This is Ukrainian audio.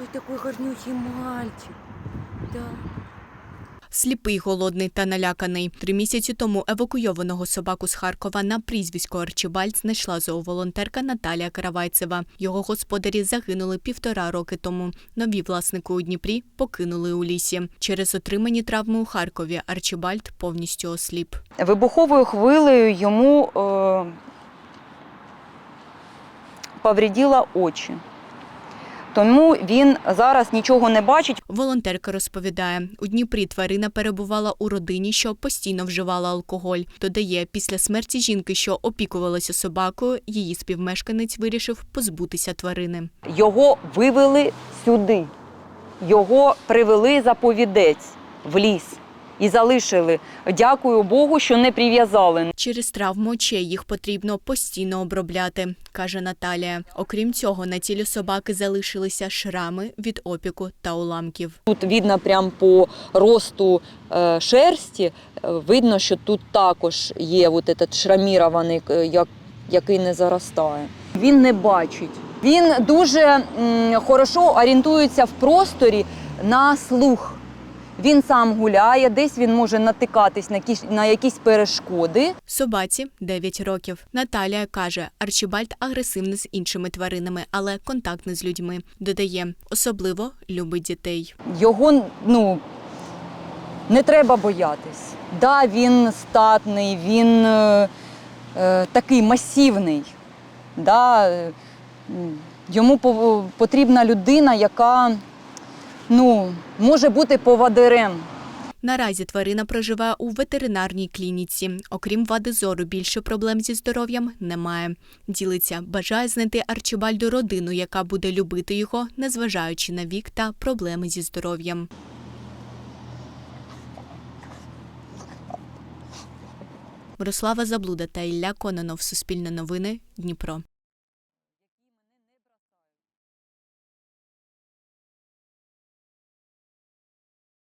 Ой, такий гарнючий мальчик. Да. Сліпий, голодний та наляканий. Три місяці тому евакуйованого собаку з Харкова на прізвисько Арчибальд знайшла зооволонтерка Наталія Каравайцева. Його господарі загинули півтора роки тому. Нові власники у Дніпрі покинули у лісі. Через отримані травми у Харкові Арчибальд повністю осліп. Вибуховою хвилею йому е, повредила очі. Тому він зараз нічого не бачить. Волонтерка розповідає, у Дніпрі тварина перебувала у родині, що постійно вживала алкоголь. Додає, після смерті жінки, що опікувалася собакою, її співмешканець вирішив позбутися тварини. Його вивели сюди. Його привели заповідець в ліс і залишили. Дякую Богу, що не прив'язали. Через травму очей їх потрібно постійно обробляти, каже Наталія. Окрім цього, на тілі собаки залишилися шрами від опіку та уламків. Тут видно прямо по росту е, шерсті, е, видно, що тут також є от этот шрамірований, е, як, який не заростає. Він не бачить. Він дуже м, хорошо орієнтується в просторі на слух. Він сам гуляє, десь він може натикатись на якісь, на якісь перешкоди. Собаці 9 років. Наталія каже, Арчибальд агресивний з іншими тваринами, але контактний з людьми. Додає, особливо любить дітей. Його ну, не треба боятись. Да, він статний, він е, е, такий масивний. Да, йому потрібна людина, яка ну, може бути повадирем. Наразі тварина проживає у ветеринарній клініці. Окрім вади зору, більше проблем зі здоров'ям немає. Ділиться, бажає знайти Арчибальду родину, яка буде любити його, незважаючи на вік та проблеми зі здоров'ям. Мирослава Заблуда та Ілля Кононов. Суспільне новини. Дніпро.